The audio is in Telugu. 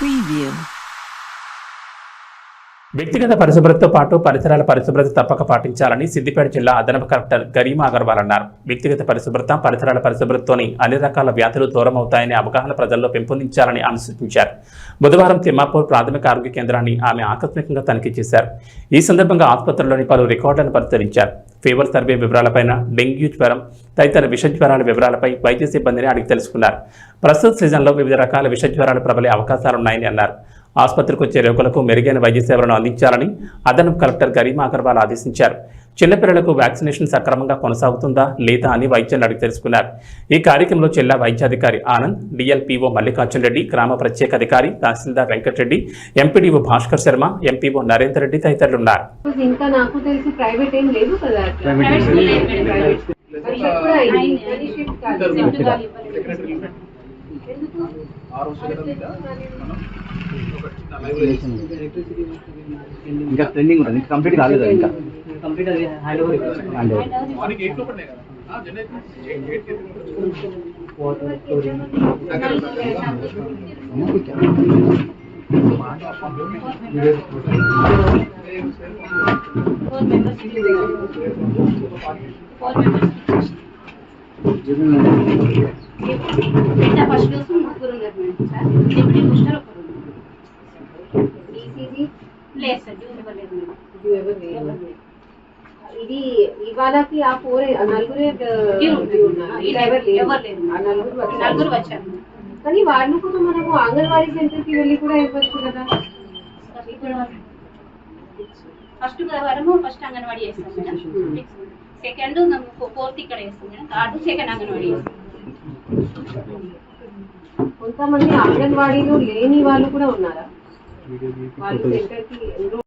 ప్రీవ్యూ వ్యక్తిగత పరిశుభ్రతతో పాటు పరిసరాల పరిశుభ్రత తప్పక పాటించాలని సిద్దిపేట జిల్లా అదనపు కలెక్టర్ గరీమా అగర్వాల్ అన్నారు. వ్యక్తిగత పరిశుభ్రత పరిసరాల పరిశుభ్రతతోని అన్ని రకాల వ్యాధులు దూరం అవుతాయని అవగాహన ప్రజల్లో పెంపొందించాలని ఆమె బుధవారం తిమ్మాపూర్ ప్రాథమిక ఆరోగ్య కేంద్రాన్ని ఆమె ఆకస్మికంగా తనిఖీ చేశారు. ఈ సందర్భంగా ఆసుపత్రిలోని పలు రికార్డులను పరిశీలించారు. ఫీవర్ సర్వే వివరాలపైన డెంగ్యూ జ్వరం తదితర విష జ్వరాల వివరాలపై వైద్య సిబ్బందిని అడిగి తెలుసుకున్నారు. ప్రస్తుత సీజన్లో వివిధ రకాల విష జ్వరాలు ప్రబలే అవకాశాలున్నాయని అన్నారు. ఆసుపత్రికి వచ్చే రోగులకు మెరుగైన వైద్య సేవలను అందించాలని అదనపు కలెక్టర్ గరీమా అగర్వాల్ ఆదేశించారు. చిన్నపిల్లలకు వ్యాక్సినేషన్ సక్రమంగా కొనసాగుతుందా లేదా అని వైద్యులను అడిగి తెలుసుకున్నారు. ఈ కార్యక్రమంలో జిల్లా వైద్యాధికారి ఆనంద్ డిఎల్పిఓ మల్లికార్జున్ రెడ్డి గ్రామ ప్రత్యేక అధికారి తహసీల్దార్ వెంకటరెడ్డి ఎంపీడీఓ భాస్కర్ శర్మ ఎంపీఓ నరేందర్ రెడ్డి తదితరులు ఉన్నారు ఇంకా నాకు తెలిసి ప్రైవేట్ ఏం లేదు కదా. ప్రైవేట్ ప్రైవేట్ లేదు. లేదు మేడం. ప్రైవేట్. అది ఎప్పుడు అయింది? అది షిఫ్ట్ కాదు. షిఫ్ట్ కాదు. ఎందుకు? ఇంకా ట్రెండింగ్ ఉంటుంది ఇంకా కంప్లీట్ కాలేదు అది ఇంకా కంప్లీట్ అది hand over and morning eight లోపలనే కదా ఆ, generate eight eight first dose ముగ్గురు ఉన్నారు మేడం సార్ డిప్యూటీ బూస్టర్ ఒకరు ఈసీజీ లేదు సార్ డ్యూస్ ఇవ్వలేదు మేడం డ్యూ ఎవరు లేరు. ఇది ఇవాళకి ఆ ఫోర్ నలుగురే డ్యూ ఉన్నారు. ఇలా ఎవరు లేరు. ఎవరు లేరు. ఆ నలుగురు వచ్చారు. నలుగురు వచ్చారు కానీ వాళ్ళని కూడా మనము అంగన్వాడీ సెంటర్ కి వెళ్ళి కూడా ఇవ్వచ్చు కదా ఫస్ట్ వారము ఫస్ట్ అంగన్వాడీ చేస్తాం మేడం సెకండ్ ఫోర్త్ ఇక్కడ చేస్తాం మేడం థర్డ్ సెకండ్ అంగన్వాడీ చేస్తాం కొంతమంది అంగన్వాడీలో లేని వాళ్ళు కూడా ఉన్నారా? వాళ్ళు సెంటర్కి enroll